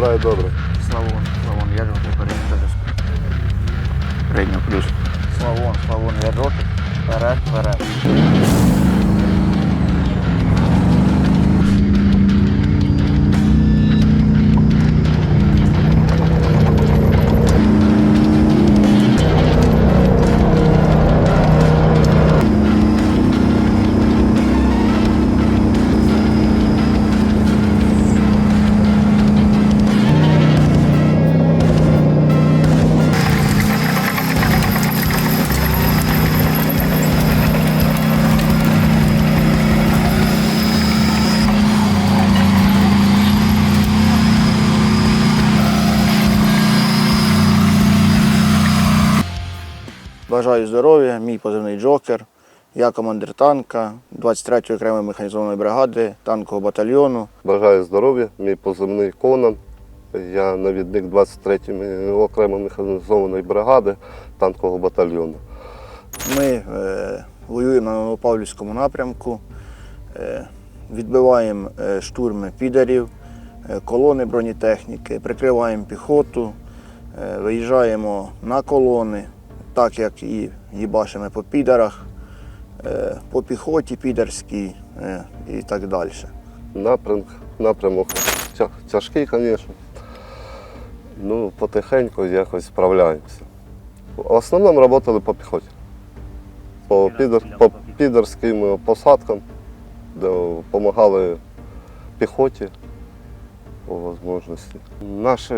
все розбирає добре. Славон, Славон, я жовтий передній телескоп. Передній плюс. Славон, Славон, я жовтий. Вперед, вперед. Бажаю здоров'я, мій позивний Джокер. Я командир танка 23-ї окремої механізованої бригади танкового батальйону. Бажаю здоров'я, мій позивний Конан. Я навідник 23-ї окремої механізованої бригади танкового батальйону. Ми е, воюємо на Новопавлівському напрямку, е, відбиваємо е, штурми підарів, е, колони бронетехніки, прикриваємо піхоту, е, виїжджаємо на колони, так як і їбашимо по підарах, е, по піхоті підарській е, і так далі. Напрямок, напрямок тя- тяжкий, звісно. Ну, потихеньку якось справляємося. В основному працювали по піхоті. По, підер, по підерським посадкам, де допомагали піхоті по можливості. Наші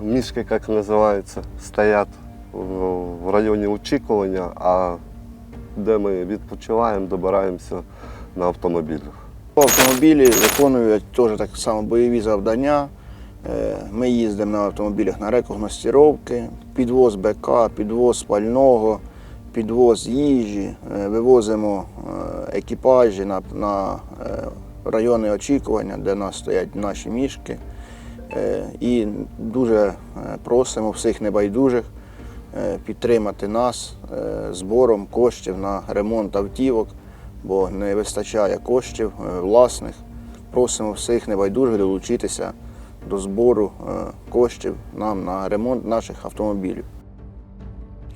мішки, як називається, стоять в- районі очікування, а де ми відпочиваємо, добираємося на автомобілях. Автомобілі виконують теж так само бойові завдання. Е, Ми їздимо на автомобілях на рекогностіровки, підвоз БК, підвоз пального, підвоз їжі, е, вивозимо е, екіпажі на, на райони очікування, де нас стоять наші мішки. І дуже просимо всіх небайдужих підтримати нас е, збором коштів на ремонт автівок, бо не вистачає коштів е, власних. Просимо всіх небайдужих долучитися до збору е, коштів нам на ремонт наших автомобілів.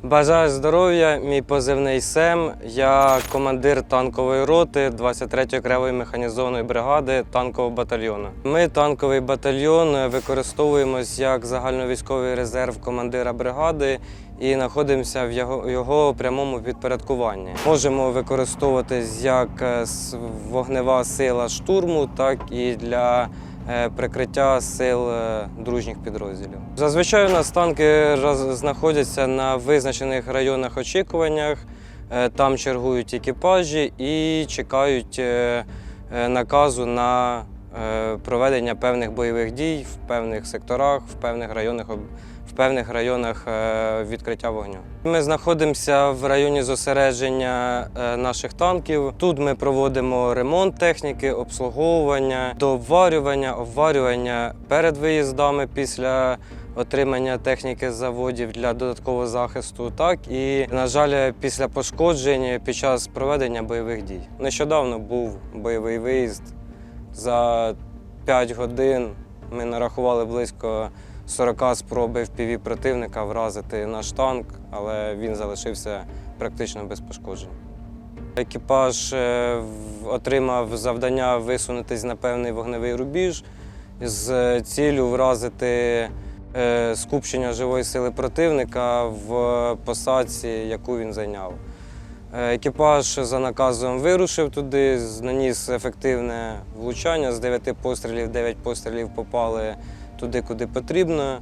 Бажаю здоров'я, мій позивний Сем. Я командир танкової роти 23-ї окремої механізованої бригади танкового батальйону. Ми танковий батальйон використовуємось як загальновійськовий резерв командира бригади і знаходимося в його, його прямому підпорядкуванні. Можемо використовуватись як е, вогнева сила штурму, так і для е, прикриття сил е, дружніх підрозділів. Зазвичай у нас танки знаходяться на визначених районах очікуваннях. Там чергують екіпажі і чекають наказу на проведення певних бойових дій в певних секторах, в певних районах певних районах е, відкриття вогню. Ми знаходимося в районі зосередження е, наших танків. Тут ми проводимо ремонт техніки, обслуговування, дообварювання, обварювання перед виїздами після отримання техніки заводів для додаткового захисту, так і, на жаль, після пошкоджень під час проведення бойових дій. Нещодавно був бойовий виїзд. За 5 годин ми нарахували близько 40 спроби в противника вразити наш танк, але він залишився практично без пошкоджень. Екіпаж е, отримав завдання висунутись на певний вогневий рубіж з ціллю вразити е, скупчення живої сили противника в посадці, яку він зайняв. Е, Екіпаж за наказом вирушив туди, наніс ефективне влучання. З 9 пострілів 9 пострілів попали туди, куди потрібно.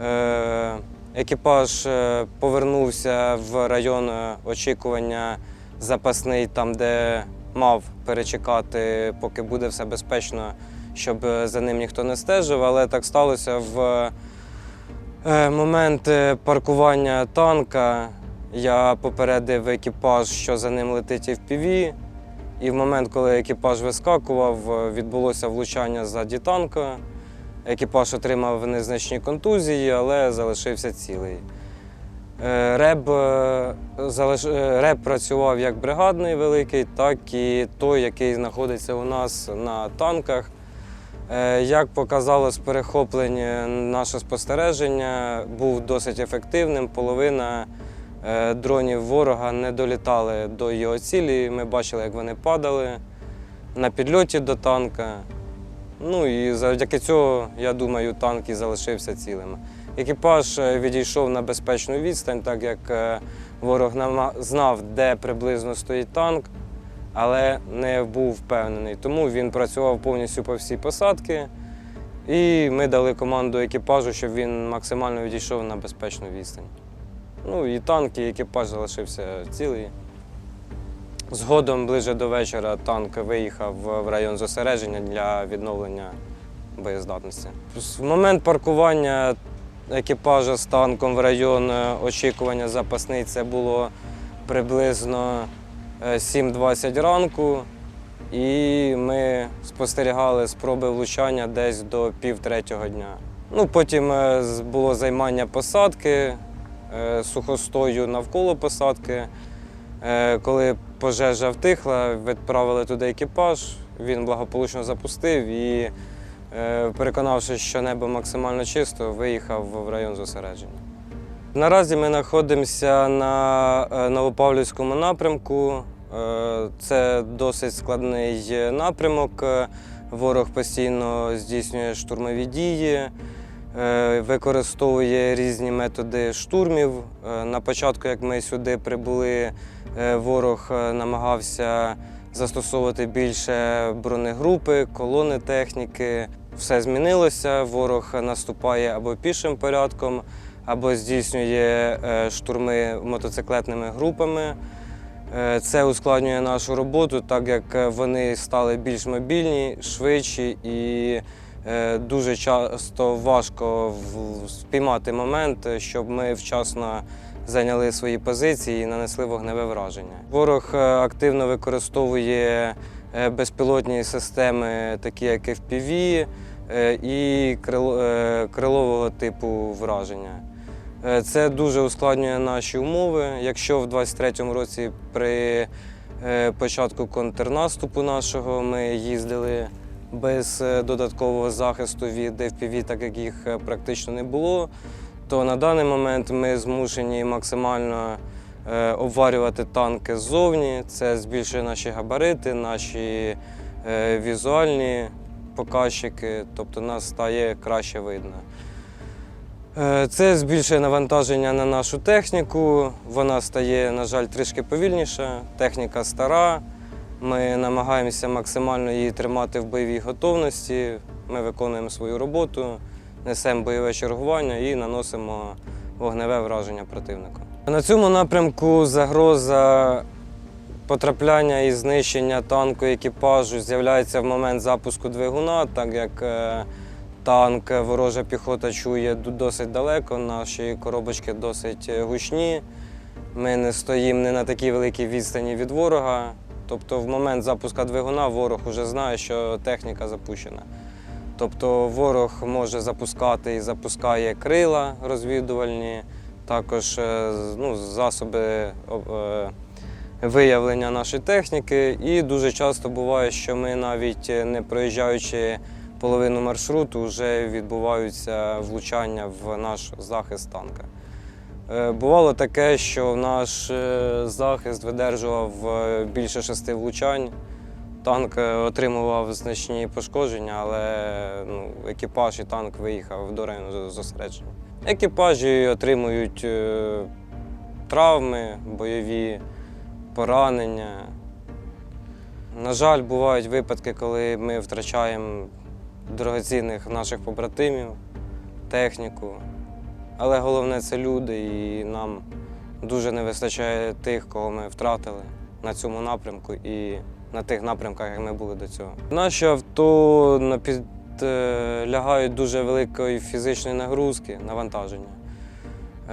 Е, Екіпаж е, повернувся в район е, очікування запасний, там, де мав перечекати, поки буде все безпечно, щоб за ним ніхто не стежив. Але так сталося в момент паркування танка. Я попередив екіпаж, що за ним летить FPV. І в момент, коли екіпаж вискакував, відбулося влучання ззаді танка. Екіпаж отримав незначні контузії, але залишився цілий. Е, Реб, е, залиш... е, Реб працював як бригадний великий, так і той, який знаходиться у нас на танках. Як показало з перехоплення наше спостереження, був досить ефективним. Половина дронів ворога не долітали до його цілі. Ми бачили, як вони падали на підльоті до танка. Ну і завдяки цього, я думаю, танк і залишився цілим. Екіпаж е, відійшов на безпечну відстань, так як е, ворог знав, де приблизно стоїть танк, але не був впевнений. Тому він працював повністю по всій посадці. І ми дали команду екіпажу, щоб він максимально відійшов на безпечну відстань. Ну і танк, і екіпаж залишився цілий. Згодом, ближе до вечора, танк виїхав в район зосередження для відновлення боєздатності. В момент паркування екіпажа з танком в район е, очікування запасний це було приблизно е, 7.20 ранку. І ми спостерігали спроби влучання десь до пів третього дня. Ну, потім е, було займання посадки, е, сухостою навколо посадки. Е, Коли пожежа втихла, відправили туди екіпаж, він благополучно запустив і, е, переконавшись, що небо максимально чисто, виїхав в район зосередження. Наразі ми знаходимося на е, Новопавлівському напрямку. Це досить складний напрямок. Ворог постійно здійснює штурмові дії, використовує різні методи штурмів. Е, На початку, як ми сюди прибули, е, ворог е, намагався застосовувати більше бронегрупи, колони техніки. Все змінилося. Ворог наступає або пішим порядком, або здійснює е, штурми мотоциклетними групами. Е, Це ускладнює нашу роботу, так як е, вони стали більш мобільні, швидші і е, дуже часто важко спіймати момент, е, щоб ми вчасно зайняли свої позиції і нанесли вогневе враження. Ворог е, активно використовує е, безпілотні системи, такі як FPV е, і е, крилового типу враження. Е, Це дуже ускладнює наші умови. Якщо в 23-му році при е, початку контрнаступу нашого ми їздили без е, додаткового захисту від FPV, так як їх е, практично не було, то на даний момент ми змушені максимально е, обварювати танки ззовні. Це збільшує наші габарити, наші візуальні показчики, тобто нас стає краще видно. Це збільшує навантаження на нашу техніку. Вона стає, на жаль, трішки повільніша. Техніка стара. Ми намагаємося максимально її тримати в бойовій готовності. Ми виконуємо свою роботу, несемо бойове чергування і наносимо вогневе враження противнику. На цьому напрямку загроза потрапляння і знищення танку екіпажу з'являється в момент запуску двигуна, так як е, танк ворожа піхота чує досить далеко, наші коробочки досить е, гучні. Ми не стоїмо не на такій великій відстані від ворога. Тобто в момент запуску двигуна ворог вже знає, що техніка запущена. Тобто ворог може запускати і запускає крила розвідувальні, також е, ну, засоби е, виявлення нашої техніки. І дуже часто буває, що ми навіть е, не проїжджаючи половину маршруту, вже відбуваються влучання в наш захист танка. Е, Бувало таке, що наш е, захист видержував е, більше шести влучань. Танк отримував значні пошкодження, але ну, екіпаж і танк виїхав до району зосередження. Екіпажі отримують травми, бойові поранення. На жаль, бувають випадки, коли ми втрачаємо дорогоцінних наших побратимів, техніку. Але головне це люди, і нам дуже не вистачає тих, кого ми втратили на цьому напрямку і на тих напрямках, як ми були до цього. Наші авто підлягають дуже великої фізичної нагрузки, навантаження.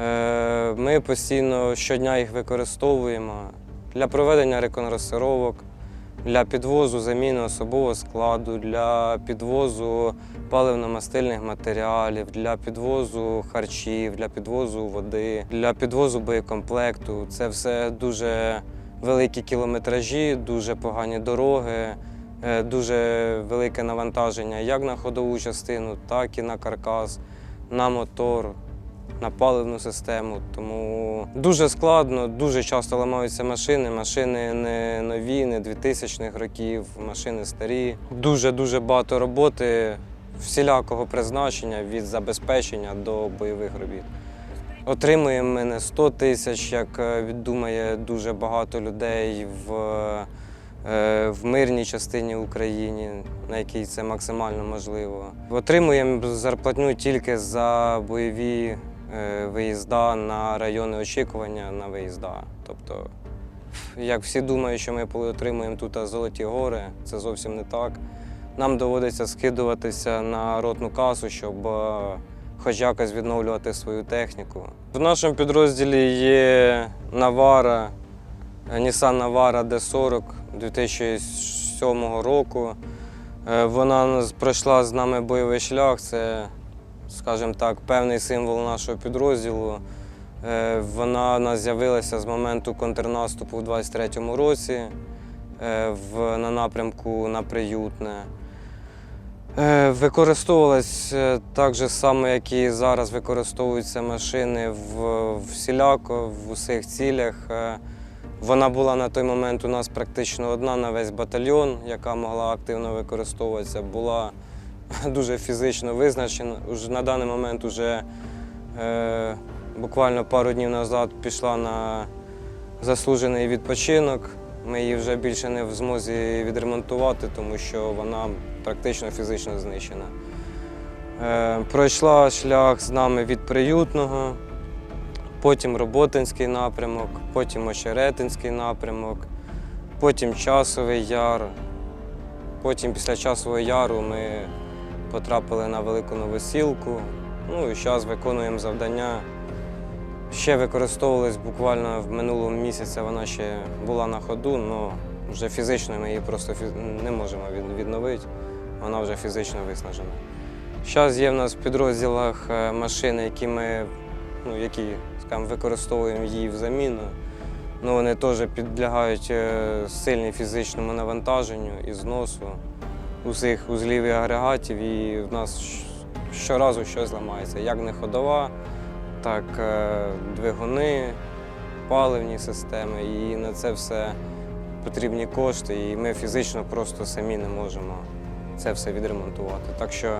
Е, Ми постійно щодня їх використовуємо для проведення реконструвок, для підвозу заміни особового складу, для підвозу паливно-мастильних матеріалів, для підвозу харчів, для підвозу води, для підвозу боєкомплекту. Це все дуже великі кілометражі, дуже погані дороги. е, дуже велике навантаження як на ходову частину, так і на каркас, на мотор, на паливну систему. Тому дуже складно, дуже часто ламаються машини. Машини не нові, не 2000-х років, машини старі. Дуже-дуже багато роботи всілякого призначення від забезпечення до бойових робіт. Отримуємо ми не 100 тисяч, як е, думає дуже багато людей в, е, в мирній частині України, на якій це максимально можливо. Отримуємо зарплатню тільки за бойові виїзда на райони очікування на виїзда. Тобто, як всі думають, що ми отримуємо тут золоті гори, це зовсім не так. Нам доводиться скидуватися на ротну касу, щоб е, хоч якось відновлювати свою техніку. В нашому підрозділі є Навара, е, Nissan Navara D40 2007 року. Е, Вона пройшла з нами бойовий шлях. Це, скажімо так, певний символ нашого підрозділу. Е, Вона у нас з'явилася з моменту контрнаступу у 23-му році е, на напрямку на Приютне. Е, Використовувалась е, так же само, як і зараз використовуються машини в, всіляко, в усіх цілях. Вона була на той момент у нас практично одна на весь батальйон, яка могла активно використовуватися. Була дуже фізично визначена. На даний момент уже е, буквально пару днів назад пішла на заслужений відпочинок. Ми її вже більше не в змозі відремонтувати, тому що вона практично фізично знищена. Е, пройшла шлях з нами від приютного, потім Роботинський напрямок, потім Очеретинський напрямок, потім Часовий Яр. Потім після Часового Яру ми потрапили на Велику Новосілку. Ну і зараз виконуємо завдання. Ще використовувалась буквально в минулому місяці, вона ще була на ходу, але вже фізично ми її просто не можемо відновити. Вона вже фізично виснажена. Зараз є в нас в підрозділах е, машини, які ми ну, які, скажімо, використовуємо її в заміну. Ну, вони теж підлягають е, сильному фізичному навантаженню і зносу усіх узлів і агрегатів, і в нас щоразу щось ламається. Як не ходова, так е, двигуни, паливні системи. І на це все потрібні кошти, і ми фізично просто самі не можемо це все відремонтувати. Так що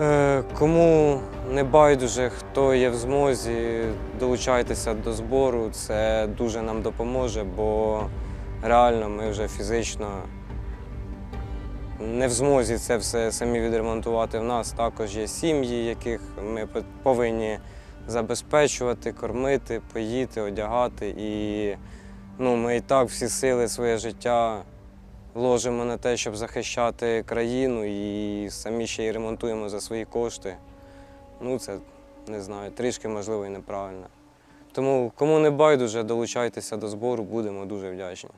е, кому не байдуже, хто є в змозі, долучайтеся до збору, це дуже нам допоможе, бо реально ми вже фізично не в змозі це все самі відремонтувати. В нас також є сім'ї, яких ми повинні забезпечувати, кормити, поїти, одягати. І ну, ми і так всі сили своє життя ложимо на те, щоб захищати країну, і самі ще й ремонтуємо за свої кошти. Ну, це не знаю, трішки можливо і неправильно. Тому кому не байдуже, долучайтеся до збору, будемо дуже вдячні.